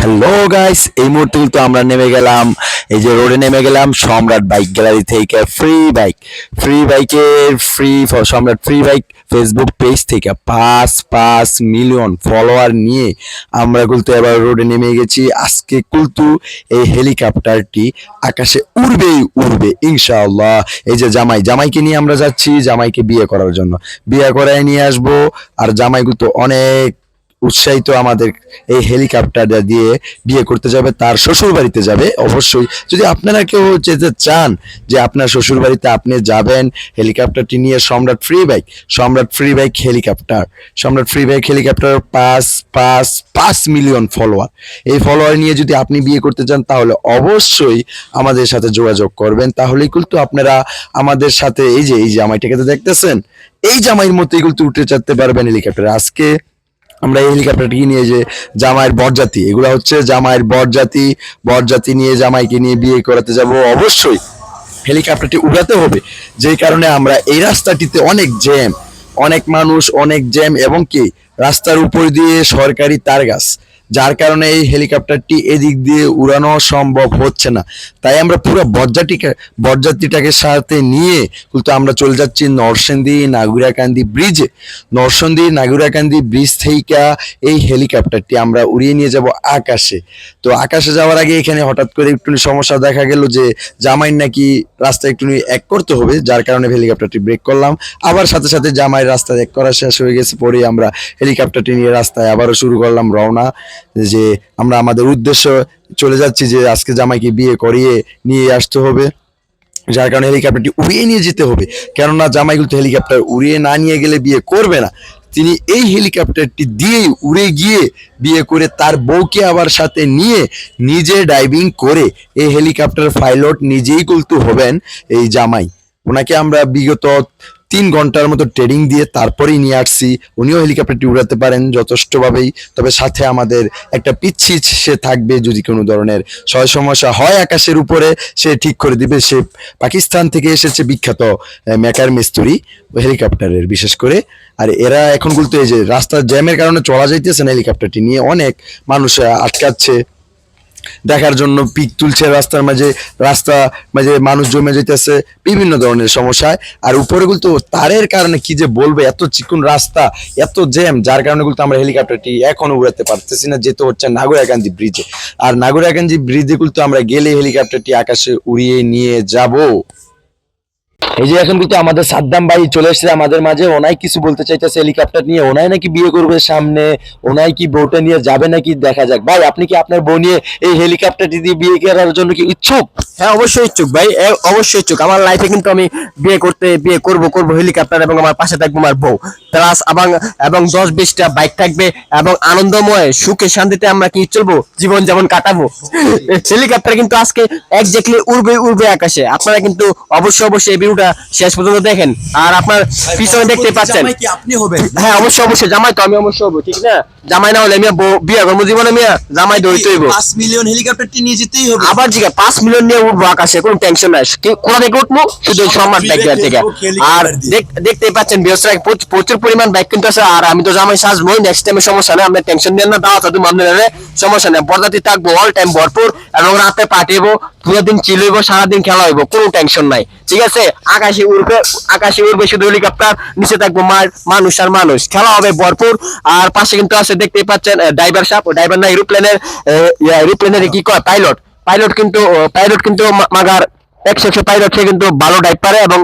Hello guys এই মুহূর্তে কিন্তু আমরা নেমে গেলাম। এই যে রোডে নেমে গেলাম, সম্রাট বাইক গ্যালারি থেকে ফ্রি বাইক ফ্রি বাইকের free Samrat free bike Facebook page থেকে পাঁচ পাঁচ মিলিয়ন ফলোয়ার নিয়ে আমরা কিন্তু এবার রোডে নেমে গেছি। আজকে কিন্তু এই হেলিকপ্টারটি আকাশে উড়বেই উড়বে, ইনশাআল্লাহ। এই যে জামাই, জামাইকে নিয়ে আমরা যাচ্ছি। জামাইকে বিয়ে করার জন্য। বিয়ে করায় নিয়ে আসব। আর জামাই কিন্তু অনেক উৎসাহিত আমাদের এই হেলিকপ্টারটা দিয়ে বিয়ে করতে যাবে, তার শ্বশুর বাড়িতে যাবে। অবশ্যই যদি আপনারা কেউ যেতে চান যে আপনার শ্বশুর বাড়িতে আপনি যাবেন হেলিকপ্টারটি নিয়ে Samrat free bike Samrat free bike helicopter Samrat free bike helicopter পাঁচ পাঁচ পাঁচ মিলিয়ন ফলোয়ার এই ফলোয়ার নিয়ে যদি আপনি বিয়ে করতে চান, তাহলে অবশ্যই আমাদের সাথে যোগাযোগ করবেন। তাহলেই কিন্তু আপনারা আমাদের সাথে এই যে, এই জামাইটাকে তো দেখতেছেন, এই জামাইয়ের মতোই কিন্তু উঠে যেতে পারবেন হেলিকপ্টার আজকে আমরা এই হেলিকপ্টারটি নিয়ে যে জামাইয়ের বরজাতি এগুলো হচ্ছে জামাইয়ের বরজাতি বরজাতি নিয়ে জামাইকে নিয়ে বিয়ে করাতে যাব। অবশ্যই হেলিকপ্টারটি উড়াতে হবে। যেই কারণে আমরা এই রাস্তাটিতে অনেক জ্যাম, অনেক মানুষ, অনেক জ্যাম এবং কি রাস্তার উপর দিয়ে সরকারি তার গাছ। যার কারণে এই হেলিকপ্টারটি এদিক দিয়ে উড়ানো সম্ভব হচ্ছে না। তাই আমরা পুরো বরজাতিকে বরযাত্রীটাকে সাথে নিয়ে কিন্তু আমরা চলে যাচ্ছি নরসিংদী নাগুরাকান্দি ব্রিজে নরসিংদী নাগুরাকান্দি ব্রিজ থেকে এই হেলিকপ্টারটি আমরা উড়িয়ে নিয়ে যাব আকাশে। তো আকাশে যাওয়ার আগে এখানে হঠাৎ করে একটু সমস্যা দেখা গেল যে জামাই নাকি রাস্তা একটু এক করতে হবে, যার কারণে হেলিকপ্টারটি ব্রেক করলাম। আবার সাথে সাথে জামাই রাস্তা এক করা শেষ হয়ে গেছে পরে আমরা হেলিকপ্টারটি নিয়ে রাস্তায় আবারও শুরু করলাম রওনা। যে আমরা আমাদের উদ্দেশ্য চলে যাচ্ছি যে আজকে জামাইকে বিয়ে করিয়ে নিয়ে আসতে হবে। যার কারণে হেলিকপ্টারটি উড়িয়ে নিয়ে যেতে হবে। কেননা জামাইগুলো তো হেলিকপ্টার উড়িয়ে না নিয়ে গেলে বিয়ে করবে না। তিনি এই হেলিকপ্টারটি দিয়েই উড়ে গিয়ে বিয়ে করে তার বউকে আবার সাথে নিয়ে নিজে ডাইভিং করে এই হেলিকপ্টার পাইলট নিজেই কিন্তু হবেন এই জামাই। ওনাকে আমরা বিগত তিন ঘণ্টার মতো ট্রেনিং দিয়ে তারপরেই নিয়ে আসছি। উনিও হেলিকপ্টারটি উড়াতে পারেন যথেষ্টভাবেই। তবে সাথে আমাদের একটা পিচ্ছি সে থাকবে যদি কোনো ধরনের সয় সমস্যা হয় আকাশের উপরে, সে ঠিক করে দিবে। সে পাকিস্তান থেকে এসেছে বিখ্যাত মেকার মিস্ত্রি হেলিকপ্টারের বিশেষ করে। আর এরা এখন বলতে এই যে রাস্তার জ্যামের কারণে চলা যাইতেছে না হেলিকপ্টারটি নিয়ে। অনেক মানুষ আটকাচ্ছে। দেখার জন্য পিক তুলছে রাস্তার মাঝে, রাস্তা মাঝে মানুষ জমে যেতেছে, বিভিন্ন ধরনের সমস্যায়। আর উপরে কিন্তু তারের কারণে কি যে বলবে, এত চিকুন রাস্তা, এত জ্যাম, যার কারণে কিন্তু আমরা হেলিকপ্টারটি এখনও উড়াতে পারতেছি না, যেতে হচ্ছে নাগরাকান্দি ব্রিজে আর নাগরিকান্দি ব্রিজে কিন্তু আমরা গেলে হেলিকপ্টারটি আকাশে উড়িয়ে নিয়ে যাব। এই যে এখন কিন্তু আমাদের সাদ্দাম ভাই চলে এসেছে আমাদের মাঝে ওনাই কিছু বলতে চাইতেছে হেলিকপ্টার নিয়ে। ওনাই নাকি বিয়ে করবে সামনে ওনাই কি বউটা নিয়ে যাবে নাকি দেখা যাক। ভাই আপনি কি আপনার বউ নিয়ে এই হেলিকপ্টারটি দিয়ে বিয়ে করার জন্য কি ইচ্ছুক? হ্যাঁ অবশ্যই ইচ্ছুক ভাই অবশ্যই ইচ্ছুক। আমার লাইফে কিন্তু আমি বিয়ে করতে বিয়ে করব করব হেলিকপ্টার এবং আমার পাশে থাকব আমার বউ। প্লাস এবং এবং দশ বিশটা বাইক থাকবে এবং আনন্দময় সুখে শান্তিতে আমরা কি চলবো? জীবন যেমন কাটাবো। হেলিকপ্টার কিন্তু আজকে একজাক্টলি উড়বে উড়বে আকাশে। আপনারা কিন্তু অবশ্যই অবশ্যই ভিডিওটা শেষ পর্যন্ত দেখেন। আর আপনার পিছনে দেখতে পাচ্ছেন। আপনি হবেন? হ্যাঁ অবশ্যই অবশ্যই জামাই তো আমি অবশ্যই হব ঠিক না? জামাই না হলে আমি বিয়ে করব জীবনে মিয়া জামাই ধরিতে হইব। পাঁচ মিলিয়ন হেলিকপ্টারটি নিয়ে যেতেই হবে? আবার জিগা পাঁচ মিলিয়ন নিয়ে উঠবো আকাশে কোনো টেনশন নাই। কোথা থেকে উঠবো? শুধু সম্মান দেওয়ার থেকে আর দেখ- দেখতেই পাচ্ছেন বৃহস্পতি প্রচুর পরিমাণ বাইক কিন্তু আছে আর আমি তো জামাই সাজবই নেক্সট টাইমে সমস্যা নেই আপনি টেনশন নেন না দাওয়া তুমি আপনার সমস্যা নেই। বরদাতি থাকব অল টাইম ভরপুর এবং রাতে পাঠিয়েবো পুরো দিন চিল হইবো সারাদিন খেলা হইবো কোনো টেনশন নাই ঠিক আছে? আকাশে উড়বে আকাশে উড়বে শুধু হেলিকপ্টার নিচে থাকব মানুষ আর মানুষ। খেলা হবে ভরপুর। আর পাশে কিন্তু আছে, দেখতেই পাচ্ছেন ড্রাইভার সাপ ড্রাইভার না এরোপ্লেনের এরোপ্লেনের কি কয়? পাইলট পাইলট কিন্তু পাইলট কিন্তু মাগার একশো একশো সে কিন্তু ভালো ডাইভ পারে এবং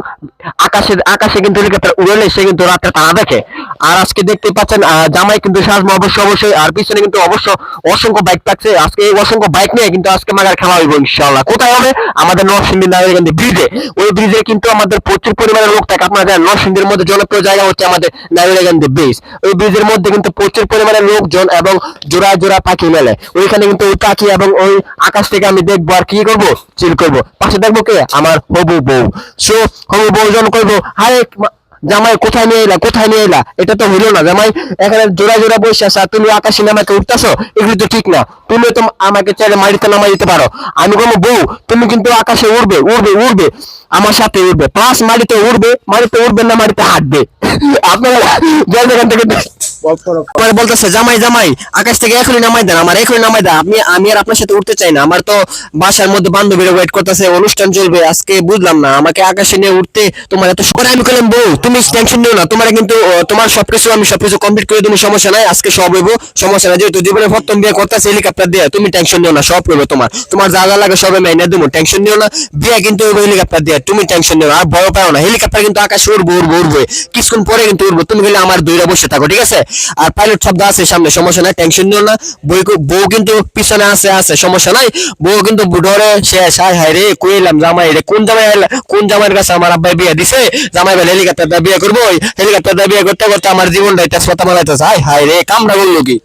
আকাশে আকাশে কিন্তু উড়লে সে কিন্তু রাত্রে তারা দেখে। আর আজকে দেখতে পাচ্ছেন জামাই কিন্তু সাজবো অবশ্যই অবশ্যই, আর পিছনে কিন্তু অবশ্য অসংখ্য বাইক থাকছে। আজকে এই অসংখ্য বাইক নিয়ে কিন্তু আজকে মাগার খেলা হইব ইনশাল্লাহ কোথায় হবে? আমাদের নরসিংদী নাগরিকান্দি ব্রিজে ওই ব্রিজে কিন্তু আমাদের প্রচুর পরিমাণে লোক থাকে। আপনারা জানেন, নরসিংদীর মধ্যে জনপ্রিয় জায়গা হচ্ছে আমাদের নাগরিকান্দি ব্রিজ ওই ব্রিজের মধ্যে কিন্তু প্রচুর পরিমাণে লোকজন এবং জোড়া জোড়া পাখি মেলে। ওইখানে কিন্তু ওই পাখি এবং ওই আকাশ থেকে আমি দেখব আর কি করব? চিল করব। পাশে দেখব কে আমার হবু বউ। সো, হবু বউ করব হারে মা- জামাই কোথায় নিয়ে এলা কোথায় নিয়ে এলা এটা তো হইল না। জামাই, এখানে জোড়া জোড়া বসে আসা তুমি আকাশে নামাকে উঠতেছো, এগুলো তো ঠিক না। তুমি তো আমাকে চাইলে মাটিতে নামাই দিতে পারো। আমি কোনো বউ, তুমি কিন্তু আকাশে উড়বে উড়বে উড়বে, আমার সাথে উড়বে। প্লাস মাটিতে উড়বে মাটিতে উড়বে না, মাটিতে হাঁটবে। আপনারা এখান থেকে বলতেছে, জামাই জামাই, আকাশ থেকে এখনই নামাই দেন, আমার এখনই নামাই দেন। আমি আর আপনার সাথে উঠতে চাই না। আমার তো বাসার মধ্যে বান্ধবীরা ওয়েট করতেছে, অনুষ্ঠান চলবে, আজকে বুঝলাম না। আমাকে আকাশে নিয়ে উঠতে তোমার এত আমি বউ, তুমি টেনশন নিও না। তোমার কিন্তু তোমার সবকিছু আমি সবকিছু কমপ্লিট করে সমস্যা নাই। আজকে সব হইব, সমস্যা নাই। যেহেতু জীবনে প্রথম বিয়ে করতেছে হেলিকপ্টার দিয়ে, তুমি টেনশন নিও না, সব হইব তোমার। তোমার যা যা লাগে সবে মেনে দেবো টেনশন নিও না। বিয়ে কিন্তু হেলিকপ্টার দিয়ে, তুমি টেনশন নিও আর ভয় পাও না। হেলিকপ্টার কিন্তু আকাশে উড়বো উড়বো উড়বো। কিছুক্ষণ পরে কিন্তু উড়বো। তুমি গেলে আমার দূরে বসে থাকো, ঠিক আছে? আর পাইলট শব্দ আছে সামনে, সমস্যা নাই টেনশন নিও না। বই বউ কিন্তু পিছনে আছে আছে, সমস্যা নাই। বউ কিন্তু ডরে শেষ হায় হায় রে কইলাম জামাই রে, কোন জামাই কোন জামাইয়ের কাছে আমার আব্বাই বিয়ে দিছে? জামাই বলে, হেলিকপ্টার দিয়ে বিয়ে করব হেলিকপ্টার দিয়ে বিয়ে করতে করতে আমার জীবনটা এটা সতা মারাইতেছে। হায় হায় রে, কামড়া বলল কি?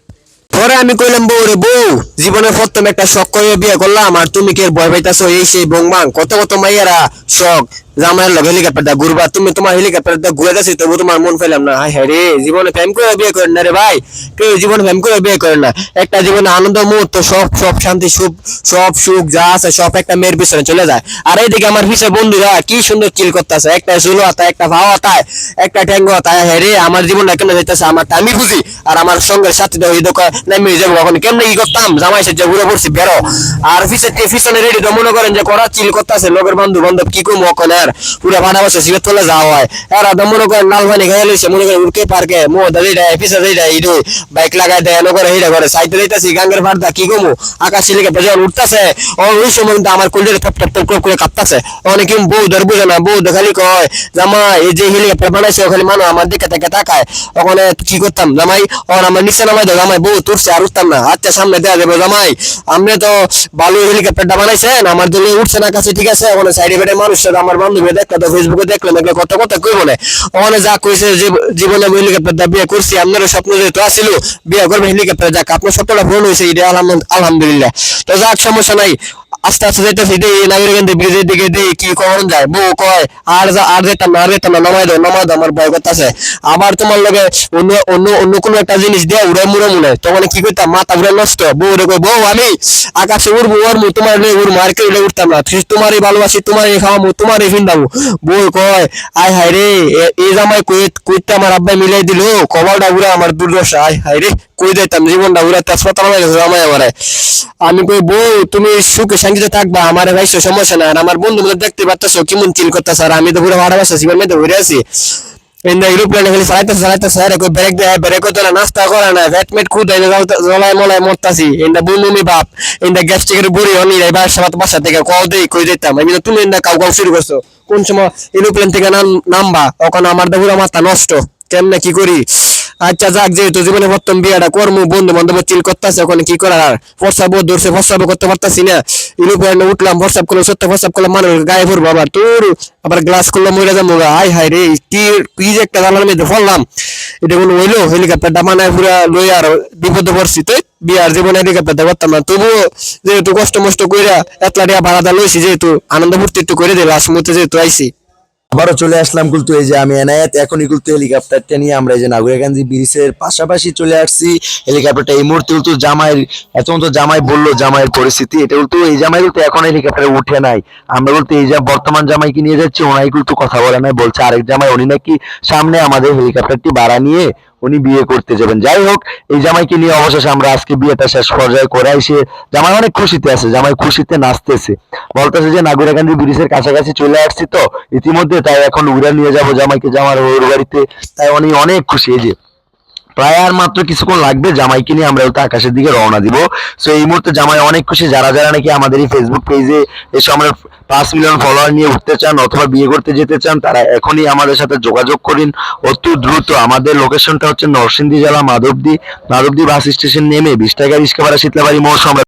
পরে আমি কইলাম, বউ রে, বউ, জীবনের প্রথম একটা শখ করে বিয়ে করলাম, আর তুমি কি ভয় পাইতাছো? এই সেই বংবাং, কত কত মাইয়ারা শখ। জামাইয়ের লগে হেলিকপ্টারটা ঘুরবা তুমি তোমার হেলিকপ্টারটা ঘুরে যাচ্ছি তবু তোমার মন পেলাম না। হায় রে জীবনে প্রেম করে বিয়ে করেন না রে ভাই। কেউ জীবনে প্রেম করে বিয়ে করেন না। একটা জীবনে আনন্দ মুহূর্ত সব সব শান্তি, সুখ, সব সুখ যা আছে, সব একটা মেয়ের পিছনে চলে যায়। আর এইদিকে আমার পিছনে বন্ধুরা, কি সুন্দর চিল করতেছে। একটা চুলো হাতা একটা ভাও হাতায়, একটা ঠ্যাঙ্গো হাতায়। হ্যাঁ রে, আমার জীবনটা কেন যাইতেছে? আমারটা আমি বুঝি। আর আমার সঙ্গে সাথীটা ওই দোকান নেমে যাব কখন? কেমনে কি করতাম? জামাই সে যে ঘুরে পড়ছি, বেরো। আর পিছনে পিছনে রেডি তো মনে করেন যে করা চিল করতেছে লোকের বন্ধু বান্ধব কি কম আর পুরো। ভাড়া বসে সিগারেট তোলে যাওয়া হয়। এরা তো মনে করেন লাল পানি খাই লইছে, মনে করেন উঠকে পার্কে, মো দাদি দেয় পিছনে দেয় দেয় ইডো, বাইক লাগাই দেয়, এনে করে হিটা করে সাইডে যাইতাছি, গাঙ্গের ভাড়া কি কমু? আকাশ সিলিকে যখন উঠতেছে। ওই সময় আমার কুলদের টপ টপ টপ করে কাঁপতাছে। অনেকে বউ ধর বুঝে না, বউ খালি কয় জামা এই যে হেলিকপ্টার বানাইছে, ওখানে মানুষ আমার দিকে থেকে তাকায়। ওখানে কি করতাম, জামাই? ওখানে আমার নিচে নামাই দাও, জামাই, বউ তুলছে আর উঠতাম না আচ্ছা সামনে দেওয়া যাবে, জামাই। আপনি তো ভালো হেলিকপ্টারটা বানাইছেন, আমার জন্য উঠছে না কাছে ঠিক আছে, ওখানে সাইডে বেডে মানুষ আমার বান্ধবী দেখল তো ফেসবুকে দেখলাম দেখলে কত কথা কই বলে। ওখানে যা কইছে জীবনে হেলিকপ্টার বিয়ে করছি, আপনারও স্বপ্ন যেহেতু আসিল বিয়ে করবে হেলিকপ্টার। যাক, আপনার স্বপ্নটা পূরণ হয়েছে এটা আলহামদুল- আলহামদুলিল্লাহ। তো যাক, সমস্যা নাই। আস্তে আস্তে যাইতেছি দেই নাগরিকগঞ্জে ব্রিজের দিকে দেই কি কখন যায় বউ কয় আর যা আর যেতাম না আর যেতাম না নমাই দাও নমাই দাও আমার ভয় করতেছে। আবার তোমার লগে অন্য অন্য অন্য কোনো একটা জিনিস দিয়ে উড়ে মুড়ে মুড়ে তখন কি করতাম মাথা ঘুরে নষ্ট বউ রে কয়, বউ আমি আকাশে উড়বো উড়বো তোমার লে উড়বো আর কেউ লে উঠতাম না তোমারই ভালোবাসি তোমারই খাওয়াবো তোমারই ফিন্দাবো বউ কয় আয় হায় রে এই জামাই কই কইতে আমার আব্বাই মিলাই দিল কপালটা উড়ে আমার দুর্দশা আয় হায় রে কই দিতাম জীবনটা উড়ে সতা গেছে জামাই আমারে। আমি কই বউ তুমি সুখে শান্তিতে থাকবা, আমার ভাইসো সমস্যা না আমার বন্ধু মধ্যে দেখতে পাচ্ছ কেমন চিল করতেছে। আর আমি তো পুরো ভাড়া বাসা জীবন ঘুরে আছি। বাপ কই দিতাম তুমি কাউ কাউ শুরু করছ, কোন সময় থেকে নাম- নামবা ওখানে আমার পুরো মাথা নষ্ট। কেমনে কি করি? আচ্ছা যাক যেহেতু জীবনে প্রথম বিয়েটা কর্ম বন্ধু বান্ধব চিল করতেছে ওখানে কি করার? আর ফর্সাব ধরছে ফর্সাব করতে পারতাছি না। ইউরোপিয়ান উঠলাম ফর্সাব করলাম সত্য ফর্সাব করলাম মানুষ গায়ে পড়ব আবার তোর আবার গ্লাস করলাম মরে যাব গা, হাই রে কি কি যে একটা জানার মধ্যে ফললাম এটা কোনো হইল হেলিকপ্টারটা মানায় পুরা লই আর বিপদে পড়ছি তো বিয়ার জীবনে হেলিকপ্টারটা করতাম না তবুও যেহেতু কষ্ট মষ্ট কইরা টাকা ভাড়াটা লইছি যেহেতু আনন্দ ফুর্তি একটু করে দিল লাস্ট মুহূর্তে যেহেতু আইছি। আবারও চলে আসলাম কিন্তু এই যে আমি এনায়েত, এখনই কিন্তু হেলিকপ্টারটা নিয়ে আমরা এই যে নাগরিকান্দি ব্রিজের পাশাপাশি চলে আসছি। হেলিকপ্টারটা এই মুহূর্তে কিন্তু জামাইয়ের এখন তো জামাই বলল জামাইয়ের পরিস্থিতি, এটা কিন্তু এই জামাই কিন্তু এখন হেলিকপ্টারে উঠে নাই। আমরা বলতে এই যে বর্তমান জামাইকে নিয়ে যাচ্ছি, ওনাই কিন্তু কথা বলে নাই, বলছে আরেক জামাই, উনি নাকি সামনে আমাদের হেলিকপ্টারটি ভাড়া নিয়ে উনি বিয়ে করতে যাবেন। যাই হোক, এই জামাইকে নিয়ে অবশেষে আমরা আজকে বিয়েটা শেষ পর্যায়ে করাই সে জামাই অনেক খুশিতে আছে, জামাই খুশিতে নাচতেছে। বলতেছে যে নাগুরাকান্দি ব্রিজের কাছাকাছি চলে আসছি তো। ইতিমধ্যে তাই এখন উড়া নিয়ে যাব জামাইকে জামার ওর বাড়িতে। তাই উনি অনেক খুশি, এই যে। প্রায় আর মাত্র কিছুক্ষণ লাগবে জামাইকে নিয়ে আমরা হয়তো আকাশের দিকে রওনা দিব। সো এই মুহূর্তে জামাই অনেক খুশি। যারা যারা নাকি আমাদের এই ফেসবুক পেজে এসে আমরা পাঁচ মিলিয়ন ফলোয়ার নিয়ে উঠতে চান অথবা বিয়ে করতে যেতে চান, তারা এখনই আমাদের সাথে যোগাযোগ করিন। অতি দ্রুত আমাদের লোকেশনটা হচ্ছে নরসিংদী জেলা মাধবদী। মাধবদী বাস স্টেশন নেমে বিশ টাকা রিক্সা ভাড়া শীতলাবাড়ি মোড় সম্রাট